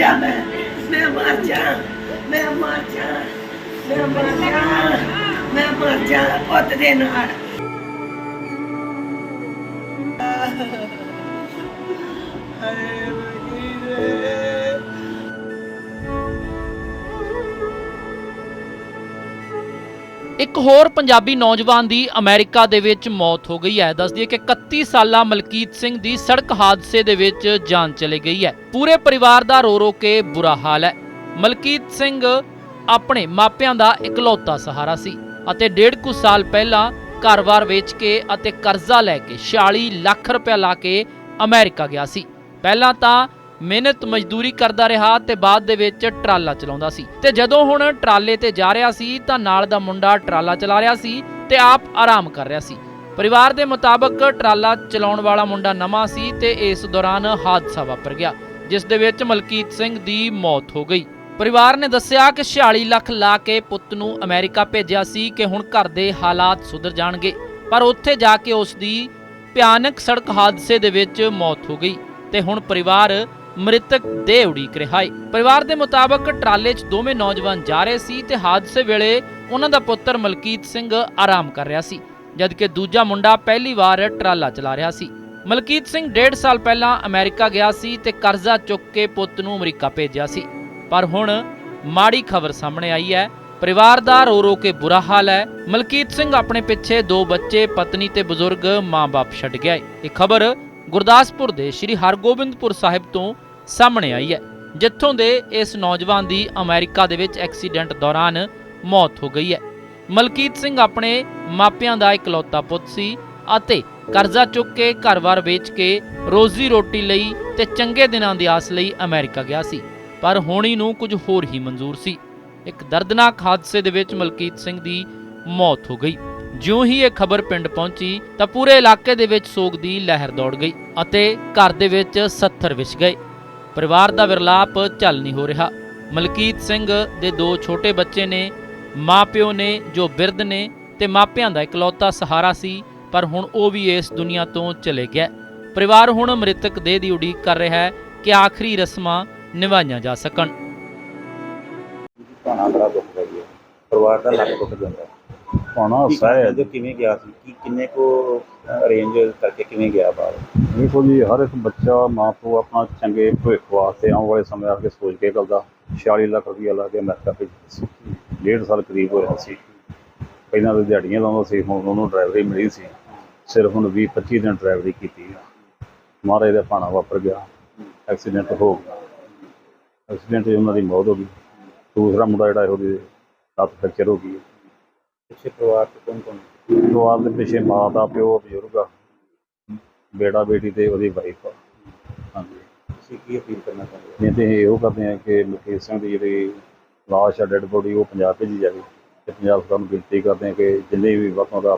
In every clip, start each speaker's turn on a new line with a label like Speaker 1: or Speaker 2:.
Speaker 1: ਜਾ ਮੈਂ ਮੈਂ ਮਰ ਜਾ, ਮੈਂ ਮਰ ਜਾ, ਮੈਂ ਮਰ ਜਾ, ਮੈਂ ਮਰ ਜਾ ਪੁੱਤ ਦੇ ਨਾਲ। ਹਾਏ
Speaker 2: ਇੱਕ ਹੋਰ ਪੰਜਾਬੀ ਨੌਜਵਾਨ ਦੀ ਅਮਰੀਕਾ ਦੇ ਵਿੱਚ ਮੌਤ ਹੋ ਗਈ ਹੈ। ਦੱਸਦੀ ਹੈ ਕਿ 31 ਸਾਲਾ ਮਲਕੀਤ ਸਿੰਘ ਦੀ ਸੜਕ ਹਾਦਸੇ ਦੇ ਵਿੱਚ ਜਾਨ ਚਲੀ ਗਈ ਹੈ। ਪੂਰੇ ਪਰਿਵਾਰ ਦਾ ਰੋ ਰੋ ਕੇ ਬੁਰਾ ਹਾਲ ਹੈ। ਮਲਕੀਤ ਸਿੰਘ ਆਪਣੇ ਮਾਪਿਆਂ ਦਾ ਇਕਲੌਤਾ ਸਹਾਰਾ ਸੀ ਅਤੇ ਡੇਢ ਕੁ ਸਾਲ ਪਹਿਲਾਂ ਘਰ-ਬਾਰ ਵੇਚ ਕੇ ਅਤੇ ਕਰਜ਼ਾ ਲੈ ਕੇ 46 ਲੱਖ ਰੁਪਏ ਲਾ ਕੇ ਅਮਰੀਕਾ ਗਿਆ ਸੀ। ਪਹਿਲਾਂ ਤਾਂ ਮਿਹਨਤ ਮਜ਼ਦੂਰੀ ਕਰਦਾ ਰਿਹਾ ਤੇ ਬਾਅਦ ਦੇ ਵਿੱਚ ਟਰਾਲਾ ਚਲਾਉਂਦਾ ਸੀ। ਤੇ ਜਦੋਂ ਹੁਣ ਟਰਾਲੇ ਤੇ ਜਾ ਰਿਹਾ ਸੀ, ਤਾਂ ਨਾਲ ਦਾ ਮੁੰਡਾ ਟਰਾਲਾ ਚਲਾ ਰਿਹਾ ਸੀ ਤੇ ਆਪ ਆਰਾਮ ਕਰ ਰਿਹਾ ਸੀ। ਪਰਿਵਾਰ ਦੇ ਮੁਤਾਬਕ ਟਰਾਲਾ ਚਲਾਉਣ ਵਾਲਾ ਮੁੰਡਾ ਨਵਾਂ ਸੀ ਤੇ ਇਸ ਦੌਰਾਨ ਹਾਦਸਾ ਵਾਪਰ ਗਿਆ, ਜਿਸ ਦੇ ਵਿੱਚ ਮਲਕੀਤ ਸਿੰਘ ਦੀ ਮੌਤ ਹੋ ਗਈ। ਪਰਿਵਾਰ ਨੇ ਦੱਸਿਆ ਕਿ 46 ਲੱਖ ਲਾ ਕੇ ਪੁੱਤ ਨੂੰ ਅਮਰੀਕਾ ਭੇਜਿਆ ਸੀ ਕਿ ਹੁਣ ਘਰ ਦੇ ਹਾਲਾਤ ਸੁਧਰ ਜਾਣਗੇ, ਪਰ ਉੱਥੇ ਜਾ ਕੇ ਉਸ ਦੀ ਭਿਆਨਕ ਸੜਕ ਹਾਦਸੇ ਦੇ ਵਿੱਚ ਮੌਤ ਹੋ ਗਈ ਤੇ ਹੁਣ ਪਰਿਵਾਰ ਮ੍ਰਿਤਕ ਦੇ ਉਡੀਕ ਰਿਹਾ ਹੈ ਪਰਿਵਾਰ ਦੇ ਮੁਤਾਬਕ ਟਰਾਲੇ 'ਚ ਦੋਵੇਂ ਨੌਜਵਾਨ ਜਾ ਰਹੇ ਸੀ ਤੇ ਹਾਦਸੇ ਵੇਲੇ ਉਹਨਾਂ ਦਾ ਪੁੱਤਰ ਮਲਕੀਤ ਸਿੰਘ ਆਰਾਮ ਕਰ ਰਿਹਾ ਸੀ, ਜਦਕਿ ਦੂਜਾ ਮੁੰਡਾ ਪਹਿਲੀ ਵਾਰ ਟਰਾਲਾ ਚਲਾ ਰਿਹਾ ਸੀ। ਮਲਕੀਤ ਸਿੰਘ ਡੇਢ ਸਾਲ ਪਹਿਲਾਂ ਅਮਰੀਕਾ ਗਿਆ ਸੀ ਤੇ ਕਰਜ਼ਾ ਚੁੱਕ ਕੇ ਪੁੱਤ ਨੂੰ ਅਮਰੀਕਾ ਭੇਜਿਆ ਸੀ। ਪਰ ਹੁਣ ਮਾੜੀ ਖਬਰ ਸਾਹਮਣੇ ਆਈ ਹੈ। ਪਰਿਵਾਰ ਦਾ ਰੋ ਰੋ ਕੇ ਬੁਰਾ ਹਾਲ ਹੈ। ਮਲਕੀਤ ਸਿੰਘ ਆਪਣੇ ਪਿੱਛੇ ਦੋ ਬੱਚੇ, ਪਤਨੀ ਤੇ ਬਜ਼ੁਰਗ ਮਾਂ-ਬਾਪ ਛੱਡ ਗਿਆ ਹੈ। ਇਹ ਖਬਰ ਗੁਰਦਾਸਪੁਰ ਦੇ ਸ੍ਰੀ ਹਰਗੋਬਿੰਦਪੁਰ ਸਾਹਿਬ ਤੋਂ ਸਾਹਮਣੇ ਆਈ ਹੈ, ਜਿੱਥੋਂ ਦੇ ਇਸ ਨੌਜਵਾਨ ਦੀ ਅਮਰੀਕਾ ਦੇ ਵਿੱਚ ਐਕਸੀਡੈਂਟ ਦੌਰਾਨ ਮੌਤ ਹੋ ਗਈ ਹੈ। ਮਲਕੀਤ ਸਿੰਘ ਆਪਣੇ ਮਾਪਿਆਂ ਦਾ ਇਕਲੌਤਾ ਪੁੱਤ ਸੀ ਅਤੇ ਕਰਜ਼ਾ ਚੁੱਕ ਕੇ ਘਰ-ਬਾਰ ਵੇਚ ਕੇ ਰੋਜ਼ੀ ਰੋਟੀ ਲਈ ਤੇ ਚੰਗੇ ਦਿਨਾਂ ਦੀ ਆਸ ਲਈ ਅਮਰੀਕਾ ਗਿਆ ਸੀ, ਪਰ ਹੋਣੀ ਨੂੰ ਕੁਝ ਹੋਰ ਹੀ ਮਨਜ਼ੂਰ ਸੀ। ਇੱਕ ਦਰਦਨਾਕ ਹਾਦਸੇ ਦੇ ਵਿੱਚ ਮਲਕੀਤ ਸਿੰਘ ਦੀ ਮੌਤ ਹੋ ਗਈ। ਜਿਉਂ ਹੀ ਇਹ ਖਬਰ ਪਿੰਡ ਪਹੁੰਚੀ ਤਾਂ ਪੂਰੇ ਇਲਾਕੇ ਦੇ ਵਿੱਚ ਸੋਗ ਦੀ ਲਹਿਰ ਦੌੜ ਗਈ ਅਤੇ ਘਰ ਦੇ ਵਿੱਚ 70 ਵਿਛ ਗਏ। ਪਰਿਵਾਰ ਦਾ ਵਿਰਲਾਪ ਚੱਲ ਨਹੀਂ ਹੋ ਰਿਹਾ। ਮਲਕੀਤ ਸਿੰਘ ਦੇ ਦੋ ਛੋਟੇ ਬੱਚੇ ਨੇ ਮਾਪਿਓ ਨੇ ਜੋ ਬਿਰਧ ਨੇ ਤੇ ਮਾਪਿਆਂ ਦਾ ਇਕਲੌਤਾ ਸਹਾਰਾ ਸੀ ਪਰ ਹੁਣ ਉਹ ਵੀ ਇਸ ਦੁਨੀਆ ਤੋਂ ਚਲੇ ਗਿਆ। ਪਰਿਵਾਰ ਹੁਣ ਮ੍ਰਿਤਕ ਦੇਹ ਦੀ ਉਡੀਕ ਕਰ ਰਿਹਾ ਹੈ ਕਿ ਆਖਰੀ ਰਸਮਾਂ ਨਿਭਾਈਆਂ ਜਾ ਸਕਣ।
Speaker 3: ਭਾਣਾ ਬੜਾ ਦੁੱਖ ਦਾ ਜੀ। ਪਰਿਵਾਰ ਦਾ ਲੱਕ ਟੁੱਟ ਜਾਂਦਾ
Speaker 4: ਪਾਣਾ ਹੱਸਾ ਹੈ?
Speaker 3: ਜੋ ਕਿਵੇਂ ਗਿਆ ਸੀ? ਕੀ ਕਿੰਨੇ ਕੋ ਅਰੇਂਜ ਕਰਕੇ ਕਿਵੇਂ ਗਿਆ ਬਾਹਰ?
Speaker 4: ਦੇਖੋ ਜੀ ਹਰ ਇੱਕ ਬੱਚਾ ਮਾਂ ਪਿਓ ਆਪਣਾ ਚੰਗੇ ਭਵਿੱਖ ਵਾਸਤੇ ਆਉਣ ਵਾਲੇ ਸਮੇਂ ਵਾਸਤੇ ਸੋਚ ਕੇ ਕਰਦਾ। 46 ਲੱਖ ਰੁਪਈਆ ਲਾ ਕੇ ਅਮਰੀਕਾ ਭੇਜਿਆ ਸੀ। ਡੇਢ ਸਾਲ ਕਰੀਬ ਹੋਇਆ ਸੀ। ਪਹਿਲਾਂ ਤਾਂ ਦਿਹਾੜੀਆਂ ਲਾਉਂਦਾ ਸੀ ਹੁਣ ਉਹਨੂੰ ਡਰਾਈਵਰੀ ਮਿਲੀ ਸੀ। ਸਿਰਫ ਹੁਣ 20 25 ਦਿਨ ਡਰਾਈਵਰੀ ਕੀਤੀ ਆ। ਮਹਾਰਾਜ ਦਾ ਭਾਣਾ ਵਾਪਰ ਗਿਆ। ਐਕਸੀਡੈਂਟ ਹੋ ਗਿਆ। ਐਕਸੀਡੈਂਟ 'ਚ ਉਹਨਾਂ ਦੀ ਮੌਤ ਹੋ ਗਈ। ਦੂਸਰਾ ਮੁੰਡਾ ਜਿਹੜਾ ਉਹਦੀ ਲੱਤ ਫ੍ਰੈਕਚਰ ਹੋ ਗਈ।
Speaker 3: ਪਿੱਛੇ ਪਰਿਵਾਰ ਚ ਕੌਣ ਕੌਣ
Speaker 4: ਪਰਿਵਾਰ ਦੇ ਪਿੱਛੇ ਮਾਂ ਦਾ ਪਿਓ ਬਜ਼ੁਰਗ ਆ। ਬੇਟਾ ਬੇਟੀ ਤੇ ਉਹਦੀ ਵਾਈਫ ਆ। ਹਾਂਜੀ।
Speaker 3: ਤੁਸੀਂ ਕੀ ਅਪੀਲ ਕਰਨਾ ਚਾਹੁੰਦੇ ਹੋ?
Speaker 4: ਨਹੀਂ ਤੇ ਇਹ ਕਰਦੇ ਆ ਕਿ ਮੁਕੇਸ਼ ਸਿੰਘ ਦੀ ਜਿਹੜੀ ਲਾਸ਼ ਆ ਡੈੱਡ ਬੋਡੀ ਉਹ ਪੰਜਾਬ ਭੇਜੀ ਜਾਵੇ ਤੇ ਪੰਜਾਬ ਸਰਕਾਰ ਨੂੰ ਬੇਨਤੀ ਕਰਦੇ ਆ ਕਿ ਜਿੰਨੇ ਵੀ ਵਕਤਾਂ ਦਾ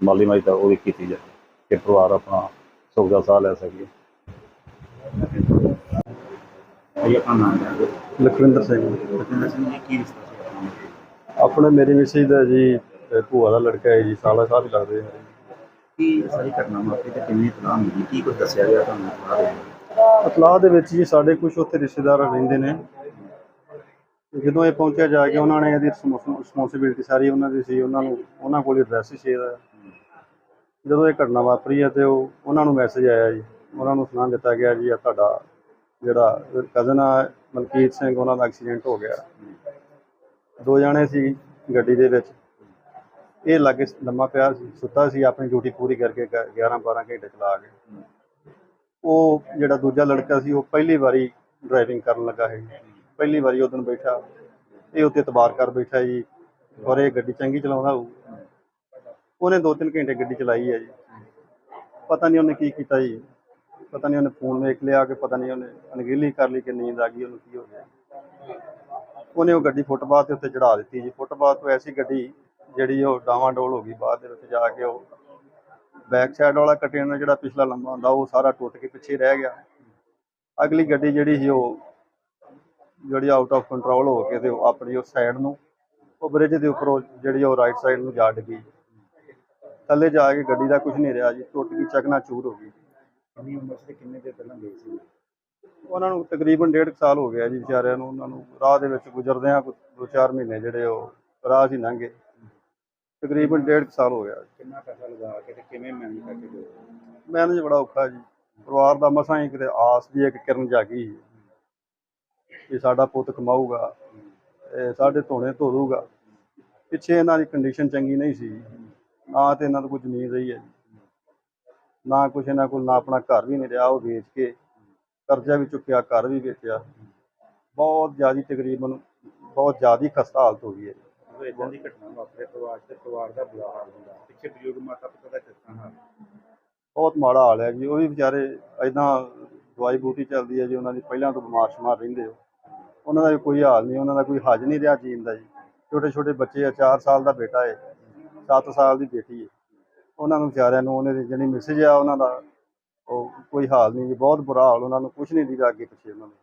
Speaker 4: ਮਾਲੀ ਮਾਈ ਤਾਂ ਉਹਦੀ ਕੀਤੀ ਜਾਵੇ ਕਿ ਪਰਿਵਾਰ ਆਪਣਾ ਸੁੱਖ ਦਾ ਸਾਹ ਲੈ ਸਕੇ।
Speaker 3: ਇਹ ਆਪਣਾ ਨਾਮ ਹੈ
Speaker 5: ਲਖਵਿੰਦਰ ਸਿੰਘ।
Speaker 3: ਲਖਿੰਦਰ ਸਿੰਘ ਜੀ ਕੀ ਰਿਸ਼ਤਾ ਸੀ ਆਪਣਾ?
Speaker 5: ਆਪਣੇ ਮੇਰੀ ਮਿਸੇਜ ਦਾ ਜੀ ਭੂਆ ਦਾ ਲੜਕਾ ਹੈ ਜੀ ਸਾਲਾ ਸਾਹਿਬ ਹੀ ਲੱਗਦੇ ਆ।
Speaker 3: ਕੀ ਸਾਰੀ ਘਟਨਾ ਵਾਪਰੀ ਤੇ ਕਿੰਨੀ ਤਲਾਹ ਮਿਲੀ? ਕੀ ਕੁਝ ਦੱਸਿਆ ਗਿਆ ਤੁਹਾਨੂੰ ਬਾਰੇ
Speaker 5: ਇਤਲਾਹ ਦੇ ਵਿੱਚ ਜੀ ਸਾਡੇ ਕੁਝ ਉੱਥੇ ਰਿਸ਼ਤੇਦਾਰ ਰਹਿੰਦੇ ਨੇ। ਜਦੋਂ ਇਹ ਪਹੁੰਚਿਆ ਜਾ ਕੇ ਉਹਨਾਂ ਨੇ ਇਹਦੀ ਰਿਸਪੌਂਸਿਬਿਲਟੀ ਸਾਰੀ ਉਹਨਾਂ ਦੀ ਸੀ, ਉਹਨਾਂ ਨੂੰ ਉਹਨਾਂ ਕੋਲ ਐਡਰੈਸ ਸ਼ੇਅਰ ਹੈ ਜਦੋਂ ਇਹ ਘਟਨਾ ਵਾਪਰੀ ਹੈ ਤੇ ਉਹ ਉਹਨਾਂ ਨੂੰ ਮੈਸੇਜ ਆਇਆ ਜੀ। ਉਹਨਾਂ ਨੂੰ ਸੁਣਾ ਦਿੱਤਾ ਗਿਆ ਜੀ ਆ ਤੁਹਾਡਾ ਜਿਹੜਾ ਕਜ਼ਨ ਆ, ਮਲਕੀਤ ਸਿੰਘ, ਉਹਨਾਂ ਦਾ ਐਕਸੀਡੈਂਟ ਹੋ ਗਿਆ। ਦੋ ਜਣੇ ਸੀ ਗੱਡੀ ਦੇ ਵਿੱਚ। ਇਹ ਲਾਗੇ ਲੰਮਾ ਪਿਆ ਸੀ, ਸੁੱਤਾ ਸੀ, ਆਪਣੀ ਡਿਊਟੀ ਪੂਰੀ ਕਰਕੇ 11 12 ਘੰਟੇ ਚਲਾ ਕੇ ਉਹ ਜਿਹੜਾ ਦੂਜਾ ਲੜਕਾ ਸੀ, ਉਹ ਪਹਿਲੀ ਵਾਰੀ ਡਰਾਈਵਿੰਗ ਕਰਨ ਲੱਗਾ ਹੈ ਪਹਿਲੀ ਵਾਰੀ ਉਹ ਦਿਨ ਬੈਠਾ। ਇਹ ਉੱਤੇ ਇਤਬਾਰ ਕਰ ਬੈਠਾ ਜੀ ਔਰ ਇਹ ਗੱਡੀ ਚੰਗੀ ਚਲਾਉਂਦਾ ਹੋਊ। ਉਹਨੇ 2-3 ਘੰਟੇ ਗੱਡੀ ਚਲਾਈ ਹੈ ਜੀ। ਪਤਾ ਨਹੀਂ ਉਹਨੇ ਕੀ ਕੀਤਾ ਜੀ। ਪਤਾ ਨਹੀਂ ਉਹਨੇ ਫੋਨ ਵੇਖ ਲਿਆ ਕਿ ਪਤਾ ਨਹੀਂ ਉਹਨੇ ਅਣਗਹਿਲੀ ਕਰ ਲਈ ਕਿ ਨੀਂਦ ਆ ਗਈ, ਉਹਨੂੰ ਕੀ ਹੋ ਗਿਆ। ਉਹਨੇ ਉਹ ਗੱਡੀ ਫੁੱਟਪਾਥ ਤੇ ਉੱਤੇ ਚੜਾ ਦਿੱਤੀ ਜੀ। ਫੁੱਟਪਾਥ ਤੋਂ ਐਸੀ ਗੱਡੀ ਜਿਹੜੀ ਉਹ ਡਾਵਾਂਡੋਲ ਹੋ ਗਈ ਬਾਅਦ ਦੇ ਵਿੱਚ ਜਾ ਕੇ ਉਹ ਬੈਕ ਸਾਈਡ ਵਾਲਾ ਕੰਟੇਨਰ ਜਿਹੜਾ ਪਿਛਲਾ ਲੰਬਾ ਹੁੰਦਾ ਉਹ ਸਾਰਾ ਟੁੱਟ ਕੇ ਪਿੱਛੇ ਰਹਿ ਗਿਆ। ਅਗਲੀ ਗੱਡੀ ਜਿਹੜੀ ਸੀ ਉਹ ਜਿਹੜੀ ਆਊਟ ਆਫ ਕੰਟਰੋਲ ਹੋ ਕੇ ਤੇ ਉਹ ਆਪਣੀ ਉਸ ਸਾਈਡ ਨੂੰ ਉਹ ਬ੍ਰਿਜ ਦੇ ਉੱਪਰੋਂ ਜਿਹੜੀ ਉਹ ਰਾਈਟ ਸਾਈਡ ਨੂੰ ਜਾ ਡਿੱਗੀ ਥੱਲੇ ਜਾ ਕੇ ਗੱਡੀ ਦਾ ਕੁਝ ਨਹੀਂ ਰਿਹਾ ਜੀ ਟੁੱਟ ਗਈ ਚਕਨਾ ਚੂਰ ਹੋ ਗਈ।
Speaker 3: ਕਿੰਨੀ ਉਮਰ ਸੀ ਕਿੰਨੇ ਦੇ ਪਹਿਲਾਂ ਗਏ ਸੀ?
Speaker 5: ਉਹਨਾਂ ਨੂੰ ਤਕਰੀਬਨ ਡੇਢ ਕੁ ਸਾਲ ਹੋ ਗਿਆ ਜੀ ਵਿਚਾਰਿਆਂ ਨੂੰ ਉਹਨਾਂ ਨੂੰ ਰਾਹ ਦੇ ਵਿੱਚ ਗੁਜ਼ਰਦਿਆਂ ਦੋ ਚਾਰ ਮਹੀਨੇ ਜਿਹੜੇ ਉਹ ਰਾਹ ਹੀ ਲੰਘੇ ਤਕਰੀਬਨ ਡੇਢ ਕੁ ਸਾਲ ਹੋ ਗਿਆ।
Speaker 3: ਕਿੰਨਾ ਪੈਸਾ ਲਗਾ ਕੇ ਤੇ ਕਿਵੇਂ ਮੈਨੇਜ ਕਰਕੇ ਗਏ?
Speaker 5: ਮੈਨੇਜ ਬੜਾ ਔਖਾ ਜੀ। ਪਰਿਵਾਰ ਦਾ ਮਸਾਂ ਹੀ ਕਿਤੇ ਆਸ ਦੀ ਇੱਕ ਕਿਰਨ ਜਾਗੀ ਕਿ ਸਾਡਾ ਪੁੱਤ ਕਮਾਊਗਾ ਇਹ ਸਾਡੇ ਧੋਣੇ ਧੋ ਦੂਗਾ ਪਿੱਛੇ ਇਹਨਾਂ ਦੀ ਕੰਡੀਸ਼ਨ ਚੰਗੀ ਨਹੀਂ ਸੀ। ਨਾ ਤੇ ਇਹਨਾਂ ਕੋਲ ਕੋਈ ਜ਼ਮੀਨ ਰਹੀ ਹੈ ਜੀ। ਨਾ ਕੁਛ ਇਹਨਾਂ ਕੋਲ ਨਾ ਆਪਣਾ ਘਰ ਵੀ ਨਹੀਂ ਰਿਹਾ ਉਹ ਵੇਚ ਕੇ ਕਰਜ਼ਾ ਵੀ ਚੁੱਕਿਆ ਘਰ ਵੀ ਵੇਚਿਆ। ਬਹੁਤ ਜ਼ਿਆਦੀ ਤਕਰੀਬਨ ਬਹੁਤ ਜ਼ਿਆਦੀ ਖਸਤਾ ਹਾਲਤ ਹੋ ਗਈ ਹੈ ਜੀ।
Speaker 3: ਜਦੋਂ ਇਦਾਂ ਦੀ ਘਟਨਾ ਵਾਪਰੇ, ਪਰਿਵਾਰ ਤੇ ਪਰਿਵਾਰ ਦਾ ਬੁਰਾ ਹਾਲ ਹੁੰਦਾ। ਪਿੱਛੇ ਬਜ਼ੁਰਗ ਮਾਤਾ ਪਿਤਾ ਦਾ ਕਿਸ ਤਰ੍ਹਾਂ ਹਾਲ?
Speaker 5: ਬਹੁਤ ਮਾੜਾ ਹਾਲ ਹੈ ਜੀ। ਉਹ ਵੀ ਵਿਚਾਰੇ ਐਦਾਂ ਦਵਾਈ ਬੂਟੀ ਚੱਲਦੀ ਹੈ ਜੀ, ਉਹਨਾਂ ਦੀ ਪਹਿਲਾਂ ਤੋਂ ਬਿਮਾਰ ਸ਼ਮਾਰ ਰਹਿੰਦੇ ਹੋ। ਉਹਨਾਂ ਦਾ ਵੀ ਕੋਈ ਹਾਲ ਨਹੀਂ, ਉਹਨਾਂ ਦਾ ਕੋਈ ਹੱਜ ਨਹੀਂ ਰਿਹਾ ਜੀਣ ਦਾ ਜੀ। ਛੋਟੇ ਛੋਟੇ ਬੱਚੇ ਆ 4 ਸਾਲ ਦਾ ਬੇਟਾ ਹੈ 7 ਸਾਲ ਦੀ ਬੇਟੀ ਹੈ। ਉਹਨਾਂ ਨੂੰ ਵਿਚਾਰਿਆਂ ਨੂੰ, ਉਹਨੇ ਦੀ ਜਿਹੜੀ ਮੈਸੇਜ ਆ, ਉਹਨਾਂ ਦਾ ਉਹ ਕੋਈ ਹਾਲ ਨਹੀਂ ਜੀ। ਬਹੁਤ ਬੁਰਾ ਹਾਲ, ਉਹਨਾਂ ਨੂੰ ਕੁਝ ਨਹੀਂ ਦੀਦਾ ਅੱਗੇ ਪਿੱਛੇ ਉਹਨਾਂ ਨੂੰ।